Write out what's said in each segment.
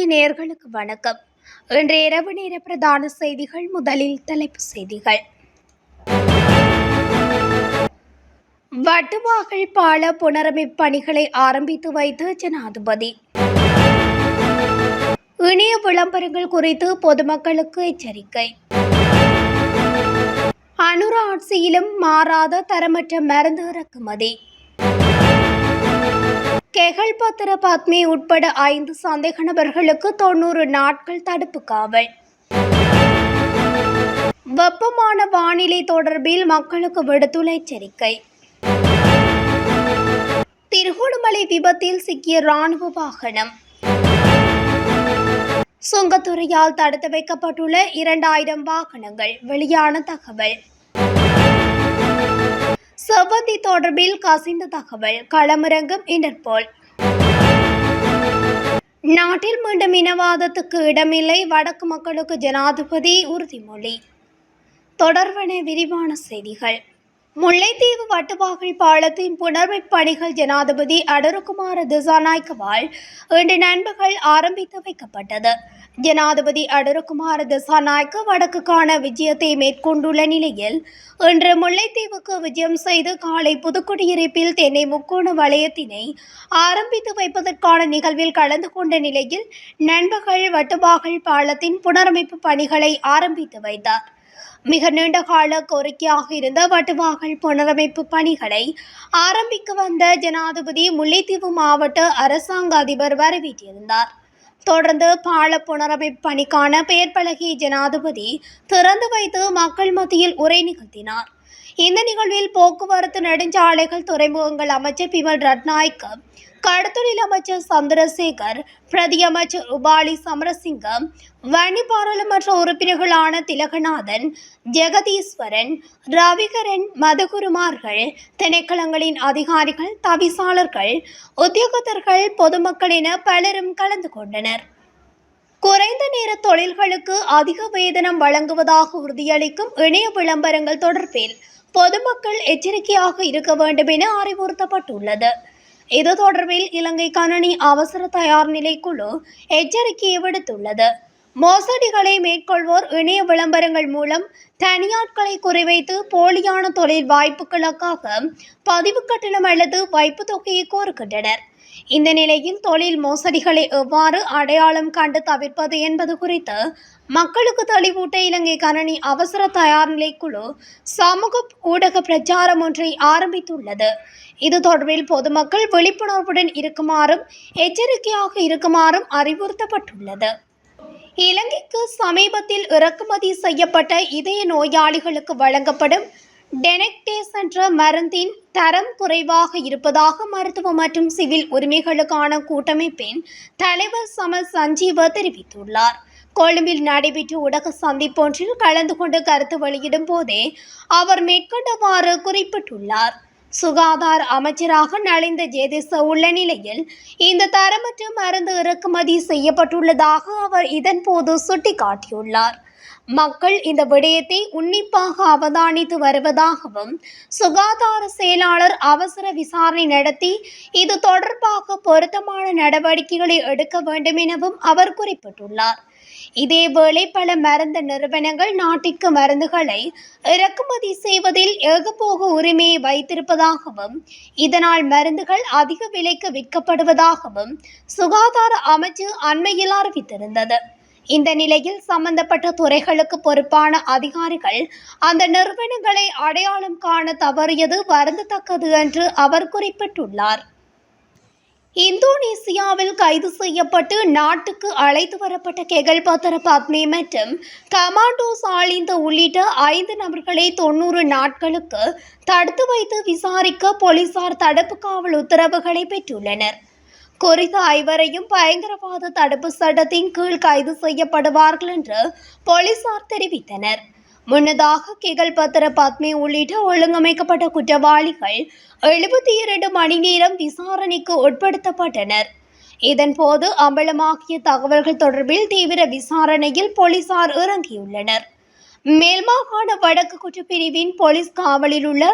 தமிழொலி நேர்களுக்கு வணக்கம். இன்று இரவு நேர பிரதான செய்திகள் முதலில் தலைப்பு செய்திகள். வட்டுவாகல் பால புனரமைப்பு பணிகளை ஆரம்பித்து வைத்த ஜனாதிபதி. இணைய விளம்பரங்கள் குறித்து பொதுமக்களுக்கு எச்சரிக்கை. அனுர ஆட்சியிலும் மாறாத தரமற்ற மருந்து இறக்குமதி. கெகல் பத்திர பத்மி உட்பட ஐந்து சந்தேக நபர்களுக்கு தொண்ணூறு நாட்கள் தடுப்பு காவல். வெப்பமான வானிலை தொடர்பில் மக்களுக்கு விடுத்துள்ள எச்சரிக்கை. திருகோணமலை விபத்தில் சிக்கிய ராணுவ வாகனம். சுங்கத்துறையால் தடுத்து வைக்கப்பட்டுள்ள இரண்டாயிரம் வாகனங்கள். வெளியான தகவல். செவ்வந்தி தொடர்பில் கசிந்த தகவல். களமிறங்கும் இன்டர்போல் நாட்டில் மீண்டும் இனவாதத்துக்கு இடமில்லை. வடக்கு மக்களுக்கு ஜனாதிபதி உறுதிமொழி. தொடர்பான விரிவான செய்திகள். முல்லைத்தீவு வட்டுவாகல் பாலத்தின் புனர்மைப் பணிகள் ஜனாதிபதி அடருக்குமார திசாநாயக்கவால் இன்று நண்பகல் ஆரம்பித்து வைக்கப்பட்டது. ஜனாதிபதி அடருகுமார திசாநாயக்க வடக்குக்கான விஜயத்தை மேற்கொண்டுள்ள நிலையில் இன்று முல்லைத்தீவுக்கு விஜயம் செய்து காலை புதுக்குடியிருப்பில் தென்னை முக்கோண வளையத்தினை ஆரம்பித்து வைப்பதற்கான நிகழ்வில் கலந்து கொண்ட நிலையில் நண்பகல் வட்டுவாகல் பாலத்தின் புனரமைப்பு பணிகளை ஆரம்பித்து வைத்தார். மிக நீண்ட கால கோரிக்கையாக இருந்த வட்டுவாகல் புனரமைப்பு பணிகளை ஆரம்பிக்க வந்த ஜனாதிபதி முல்லைத்தீவு மாவட்ட அரசாங்க அதிபர் வரவேற்றிருந்தார். தொடர்ந்து பால புனரமைப்பு பணிக்கான பெயர் ஜனாதிபதி திறந்து வைத்து மக்கள் மத்தியில் உரை நிகழ்த்தினார். இந்த நிகழ்வில் போக்குவரத்து நெடுஞ்சாலைகள் துறைமுகங்கள் அமைச்சர் பிமல் ரட்நாயக்க கடத்தொழில் அமைச்சர் சந்திரசேகர் பிரதி அமைச்சர் உபாலி சமரசிங்கம் வன்னி பாராளுமன்ற உறுப்பினர்களான திலகநாதன் ஜெகதீஸ்வரன் ரவிகரன் மதகுருமார்கள் திணைக்களங்களின் அதிகாரிகள் தவிசாளர்கள் உத்தியோகத்தர்கள் பொதுமக்கள் என பலரும் கலந்து கொண்டனர். குறைந்த நேர தொழில்களுக்கு அதிக வேதனம் வழங்குவதாக உறுதியளிக்கும் இணைய விளம்பரங்கள் தொடர்பில் பொதுமக்கள் எச்சரிக்கையாக இருக்க வேண்டும் என அறிவுறுத்தப்பட்டுள்ளது. இது தொடர்பில் இலங்கை கணனி அவசர தயார் நிலை குழு எச்சரிக்கையை விடுத்துள்ளது. மோசடிகளை மேற்கொள்வோர் இணைய விளம்பரங்கள் மூலம் தனியாட்களை குறிவைத்து போலியான தொழில் வாய்ப்புகளுக்காக பதிவு கட்டணம் அல்லது வைப்பு தொகையை கோருகின்றனர். இந்த நிலையில் தொழில் மோசடிகளை எவ்வாறு அடையாளம் கண்டு தவிர்ப்பது என்பது குறித்து மக்களுக்கு தெளிவூட்ட இலங்கை கணனி அவசர தயார் குழு சமூக ஊடக பிரச்சாரம் ஒன்றை ஆரம்பித்துள்ளது. இது தொடர்பில் பொதுமக்கள் விழிப்புணர்வுடன் இருக்குமாறும் எச்சரிக்கையாக இருக்குமாறும் அறிவுறுத்தப்பட்டுள்ளது. இலங்கைக்கு சமீபத்தில் இறக்குமதி செய்யப்பட்ட இதய நோயாளிகளுக்கு வழங்கப்படும் டெனக்டேஸ் என்ற மருந்தின் தரம் குறைவாக இருப்பதாக மருத்துவ மற்றும் சிவில் உரிமைகளுக்கான கூட்டமைப்பின் தலைவர் சமல் சஞ்சீவ தெரிவித்துள்ளார். கொழும்பில் நடைபெற்ற ஊடக சந்திப்பொன்றில் கலந்து கொண்டு கருத்து வெளியிடும் போதே அவர் மேற்கொண்டவாறு குறிப்பிட்டுள்ளார். சுகாதார அமைச்சராக நலிந்த ஜேதிச உள்ள நிலையில் இந்த தரமற்ற மருந்து இறக்குமதி செய்யப்பட்டுள்ளதாக அவர் இதன்போது சுட்டிக்காட்டியுள்ளார். மக்கள் இந்த விடயத்தை உன்னிப்பாக அவதானித்து வருவதாகவும் சுகாதார செயலாளர் அவசர விசாரணை நடத்தி இது தொடர்பாக பொருத்தமான நடவடிக்கைகளை எடுக்க வேண்டும் எனவும் அவர் குறிப்பிட்டுள்ளார். இதேவேளை பல மருந்து நிறுவனங்கள் நாட்டிற்கு மருந்துகளை இறக்குமதி செய்வதில் ஏகபோக உரிமையை வைத்திருப்பதாகவும் இதனால் மருந்துகள் அதிக விலைக்கு விற்கப்படுவதாகவும் சுகாதார அமைச்சு அண்மையில் அறிவித்திருந்தது. இந்த நிலையில் சம்பந்தப்பட்ட துறைகளுக்கு பொறுப்பான அதிகாரிகள் அந்த நிறுவனங்களை அடையாளம் காண தவறியது வருந்தத்தக்கது என்று அவர் குறிப்பிட்டுள்ளார். இந்தோனேசியாவில் கைது செய்யப்பட்டு நாட்டுக்கு அழைத்து வரப்பட்ட கெகல் பத்திர பத்மி மற்றும் கமாண்டோ சாலிந்த உள்ளிட்ட ஐந்து நபர்களை தொண்ணூறு நாட்களுக்கு தடுத்து வைத்து விசாரிக்க போலீசார் தடுப்பு காவல் உத்தரவுகளை பெற்றுள்ளனர். குறித்த ஐவரையும் பயங்கரவாத தடுப்பு சட்டத்தின் கீழ் கைது செய்யப்படுவார்கள் என்று போலீசார் தெரிவித்தனர். முன்னதாக கிகல் பத்திர பத்மி உள்ளிட்ட ஒழுங்கமைக்கப்பட்ட குற்றவாளிகள் எழுபத்தி இரண்டு மணி நேரம் விசாரணைக்கு உட்படுத்தப்பட்டனர். இதன்போது அம்பலமாகிய தகவல்கள் தொடர்பில் தீவிர விசாரணையில் போலீசார் இறங்கியுள்ளனர். மேல்மாகாண வடக்கு குற்றப்பிரிவின் போலீஸ் காவலில் உள்ள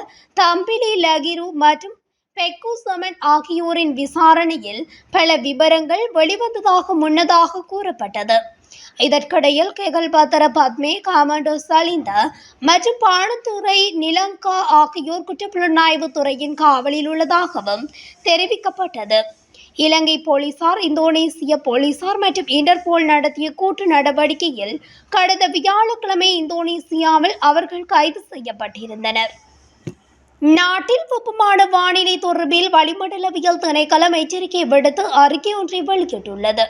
தம்பிலி லகிரு மற்றும் பெக்கு சமன் ஆகியோரின் விசாரணையில் பல விவரங்கள் வெளிவந்ததாக முன்னதாக கூறப்பட்டது. இதற்கிடையில் கெகல்பாத்தர பத்மே காமாண்டோ சலிந்த மற்றும் பாணத்துறை நிலங்கா ஆகியோர் குற்றப்புலனாய்வு துறையின் காவலில் உள்ளதாகவும் தெரிவிக்கப்பட்டது. இலங்கை போலீசார் இந்தோனேசிய போலீசார் மற்றும் இன்டர்போல் நடத்திய கூட்டு நடவடிக்கையில் கடந்த வியாழக்கிழமை இந்தோனேசியாவில் அவர்கள் கைது செய்யப்பட்டிருந்தனர். நாட்டில் வெப்பமான வானிலை தொடர்பில் வளிமண்டலவியல் திணைக்களம் எச்சரிக்கை விடுத்து அறிக்கை ஒன்றை வெளியிட்டுள்ளது.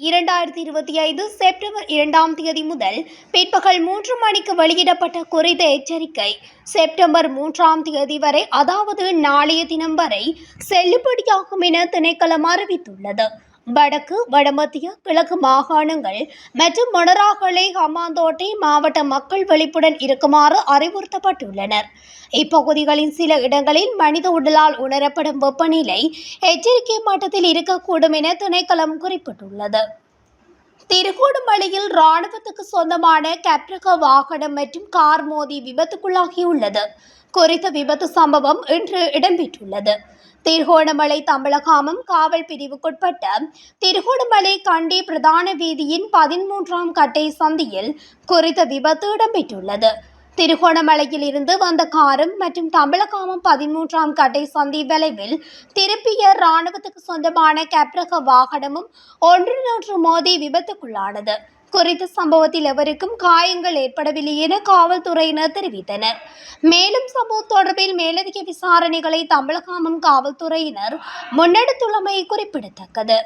இரண்டாயிரத்தி இருபத்தி ஐந்து செப்டம்பர் இரண்டாம் தேதி முதல் பிற்பகல் மூன்று மணிக்கு வெளியிடப்பட்ட குறித்த எச்சரிக்கை செப்டம்பர் மூன்றாம் தேதி வரை அதாவது நாளைய தினம் வரை செல்லுபடியாகும் என திணைக்களம் அறிவித்துள்ளது. வடக்கு வடமத்திய கிழக்கு மாகாணங்கள் மற்றும் மொனராகலை ஹமாந்தோட்டை மாவட்ட மக்கள் விழிப்புடன் இருக்குமாறு அறிவுறுத்தப்பட்டுள்ளனர். இப்பகுதிகளின் சில இடங்களில் மனித உடலால் உணரப்படும் வெப்பநிலை எச்சரிக்கை மட்டத்தில் இருக்கக்கூடும் என திணைக்களம் குறிப்பிட்டுள்ளது. திருகோணமலையில் ராணுவத்துக்கு சொந்தமான கப்ரக வாகனம் மற்றும் கார் மோதி விபத்துக்குள்ளாகியுள்ளது. குறித்த விபத்து சம்பவம் இன்று இடம்பெற்றுள்ளது. திருகோணமலை தமிழகாமம் காவல் பிரிவுக்குட்பட்ட திருகோணமலை கண்டி பிரதான வீதியின் பதிமூன்றாம் கட்டை சந்தியில் குறித்த விபத்து இடம்பெற்றுள்ளது. திருகோணமலையில் இருந்து வந்த காரும் மற்றும் தமிழகாமம் பதிமூன்றாம் கட்டை சந்தி விளைவில் திருப்பிய இராணுவத்துக்கு சொந்தமான கப்ரக வாகனமும் ஒன்றினொன்று மோதி விபத்துக்குள்ளானது. குறித்த சம்பவத்தில் எவருக்கும் காயங்கள் ஏற்படவில்லை என காவல்துறையினர் தெரிவித்தனர். மேலும் சம்பவம் தொடர்பில் மேலதிக விசாரணைகளை தமிழகமும் காவல்துறையினர் முன்னெடுத்துள்ளமை குறிப்பிடத்தக்கது.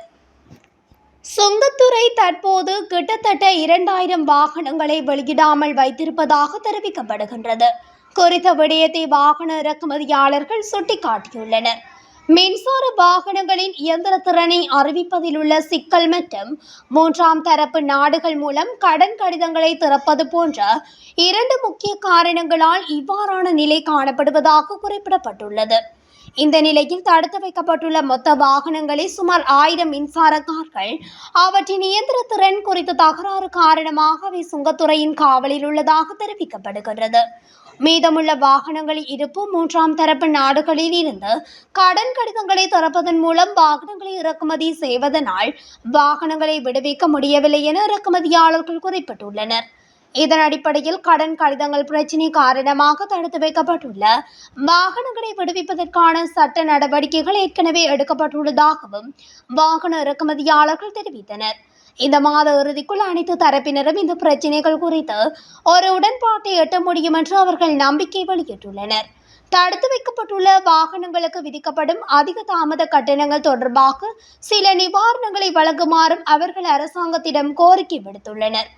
சுங்கத்துறை தற்போது கிட்டத்தட்ட இரண்டாயிரம் வாகனங்களை வெளியிடாமல் வைத்திருப்பதாக தெரிவிக்கப்படுகின்றது. குறித்த விடயத்தை வாகன இறக்குமதியாளர்கள் சுட்டிக்காட்டியுள்ளனர். மின்சார வாகனங்களின் இயந்திர திறனை அறிவிப்பதில் உள்ள சிக்கல் மற்றும் மூன்றாம் தரப்பு நாடுகள் மூலம் கடன் கடிதங்களை திறப்பது போன்ற இரண்டு முக்கிய காரணங்களால் இவ்வாறான நிலை காணப்படுவதாக குறிப்பிடப்பட்டுள்ளது. இந்த நிலையில் தடுத்து வைக்கப்பட்டுள்ள மொத்த வாகனங்களில் சுமார் ஆயிரம் மின்சார கார்கள். அவற்றின் இயந்திர திறன் குறித்த தகராறு காரணமாக அவை சுங்கத்துறையின் காவலில் உள்ளதாக தெரிவிக்கப்படுகிறது மீதமுள்ள வாகனங்களில் இருப்பு மூன்றாம் தரப்பு நாடுகளில் இருந்து கடன் கடிதங்களை திறப்பதன் மூலம் வாகனங்களை இறக்குமதி செய்வதனால் வாகனங்களை விடுவிக்க முடியவில்லை என இறக்குமதியாளர்கள் குறிப்பிட்டுள்ளனர். இதன் அடிப்படையில் கடன் கடிதங்கள் பிரச்சினை காரணமாக தடுத்து வைக்கப்பட்டுள்ள வாகனங்களை விடுவிப்பதற்கான சட்ட நடவடிக்கைகள் ஏற்கனவே எடுக்கப்பட்டுள்ளதாகவும் வாகன இறக்குமதியாளர்கள் தெரிவித்தனர். இந்த மாத இறுதிக்குள் அனைத்து தரப்பினரும் இந்த பிரச்சினைகள் குறித்து ஒரு உடன்பாட்டை எட்ட முடியும் என்று அவர்கள் நம்பிக்கை வெளியிட்டுள்ளனர். தடுத்து வைக்கப்பட்டுள்ள வாகனங்களுக்கு விதிக்கப்படும் அதிக தாமத கட்டணங்கள் தொடர்பாக சில நிவாரணங்களை வழங்குமாறும் அவர்கள் அரசாங்கத்திடம் கோரிக்கை விடுத்துள்ளனர்.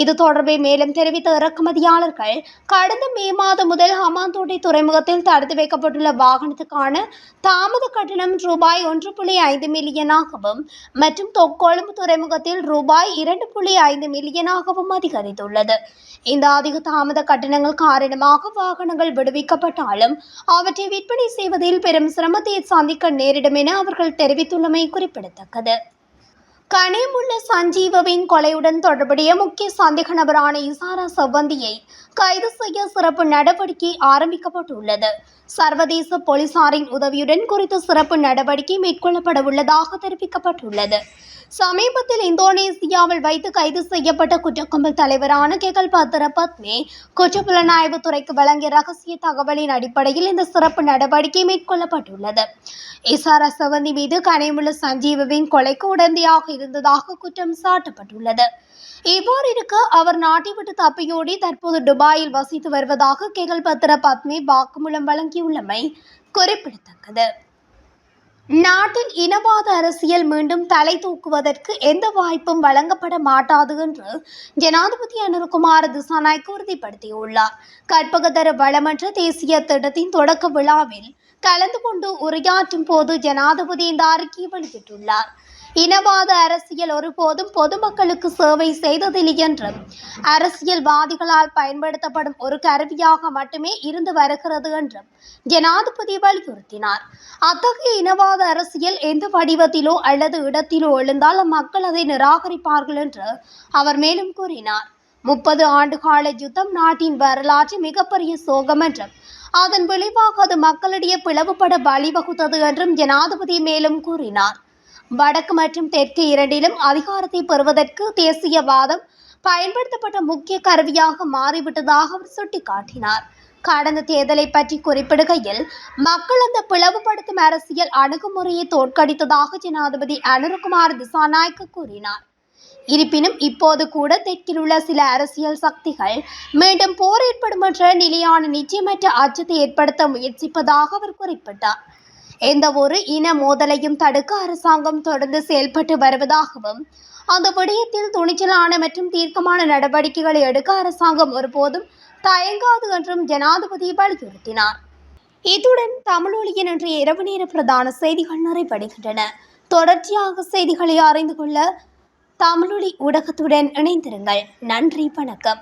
இது தொடர்பை மேலும் தெரிவித்த இறக்குமதியாளர்கள் கடந்த மே மாதம் முதல் ஹமாந்தோட்டை துறைமுகத்தில் தடுத்து வைக்கப்பட்டுள்ள வாகனத்துக்கான தாமத கட்டணம் ரூபாய் ஒன்று புள்ளி ஐந்து மில்லியனாகவும் மற்றும் கொழும்பு துறைமுகத்தில் ரூபாய் இரண்டு புள்ளி ஐந்து மில்லியனாகவும் அதிகரித்துள்ளது. இந்த அதிக தாமத கட்டணங்கள் காரணமாக வாகனங்கள் விடுவிக்கப்பட்டாலும் அவற்றை விற்பனை செய்வதில் பெரும் சிரமத்தை சந்திக்க நேரிடும் என அவர்கள் தெரிவித்துள்ளமை குறிப்பிடத்தக்கது. கனிமுள்ள சஞ்சீவவின் கொலையுடன் தொடர்புடைய முக்கிய சந்தேக நபரான இசாரா செவ்வந்தியை கைது செய்ய சிறப்பு நடவடிக்கை ஆரம்பிக்கப்பட்டுள்ளது. சர்வதேச போலீசாரின் உதவியுடன் குறித்த சிறப்பு நடவடிக்கை மேற்கொள்ளப்பட உள்ளதாக தெரிவிக்கப்பட்டுள்ளது. சமீபத்தில் இந்தோனேசியாவில் வைத்து கைது செய்யப்பட்ட குற்றக்கும்பல் தலைவரான கேகல் பாத்திர பத்மே குற்றப்புலனாய்வு துறைக்கு வழங்கிய ரகசிய தகவலின் அடிப்படையில் இந்த சிறப்பு நடவடிக்கை மேற்கொள்ளப்பட்டுள்ளது. இசாரா சவந்தி மீது கனிமுள்ள சஞ்சீவவின் கொலைக்கு உடந்தையாக இருந்ததாக குற்றம் சாட்டப்பட்டுள்ளது. இவ்வாறு இருக்க அவர் நாட்டை விட்டு தப்பியோடி தற்போது துபாயில் வசித்து வருவதாக கேகல் பத்திர பத்மே வாக்குமூலம் வழங்கியுள்ளமை குறிப்பிடத்தக்கது. நாட்டின் இனவாத அரசியல் மீண்டும் தலை தூக்குவதற்கு எந்த வாய்ப்பும் வழங்கப்பட மாட்டாது என்று ஜனாதிபதி அனுர்குமார் திசாநாயக் உறுதிப்படுத்தியுள்ளார். கற்பகதர வளமற்ற தேசிய திட்டத்தின் தொடக்க விழாவில் கலந்து கொண்டு உரையாற்றும் போது ஜனாதிபதி இந்த அறிக்கையை வெளியிட்டுள்ளார். இனவாத அரசியல் ஒருபோதும் பொதுமக்களுக்கு சேவை செய்ததில்லை என்றும் அரசியல்வாதிகளால் பயன்படுத்தப்படும் ஒரு கருவியாக மட்டுமே இருந்து வருகிறது என்றும் ஜனாதிபதி வலியுறுத்தினார். அத்தகைய இனவாத அரசியல் எந்த வடிவத்திலோ அல்லது இடத்திலோ எழுந்தால் மக்கள் அதை நிராகரிப்பார்கள் என்று அவர் மேலும் கூறினார். முப்பது ஆண்டுகால யுத்தம் நாட்டின் வரலாற்று மிகப்பெரிய சோகம் என்றும் அதன் விளைவாக அது மக்களிடையே பிளவுபட வழிவகுத்தது என்றும் ஜனாதிபதி மேலும் கூறினார். வடக்கு மற்றும் தெற்கு இரண்டிலும் அதிகாரத்தை பெறுவதற்கு தேசியவாதம் பயன்படுத்தப்பட்ட முக்கிய கருவியாக மாறிவிட்டதாக அவர் சுட்டிக்காட்டினார். கடந்த தேர்தலை பற்றி குறிப்பிடுகையில் மக்கள் அந்த பிளவுபடுத்தும் அரசியல் அணுகுமுறையை தோற்கடித்ததாக ஜனாதிபதி அனுருகுமார் திசாநாயக்க கூறினார். இருப்பினும் இப்போது கூட தெற்கில் உள்ள சில அரசியல் சக்திகள் மீண்டும் போர் ஏற்படும் என்ற நிலையான நிச்சயமற்ற அச்சத்தை ஏற்படுத்த முயற்சிப்பதாக அவர் குறிப்பிட்டார். எந்த ஒரு இன மோதலையும் தடுக்க அரசாங்கம் தொடர்ந்து செயல்பட்டு வருவதாகவும் அந்த விடயத்தில் துணிச்சலான மற்றும் தீர்க்கமான நடவடிக்கைகளை எடுக்க அரசாங்கம் ஒருபோதும் தயங்காது என்றும் ஜனாதிபதி வலியுறுத்தினார். இத்துடன் தமிழொலியின் இன்றைய இரவு நேர பிரதான செய்திகள் நிறைவடைகின்றன. தொடர்ச்சியாக செய்திகளை அறிந்து கொள்ள தமிழொலி ஊடகத்துடன் இணைந்திருங்கள். நன்றி வணக்கம்.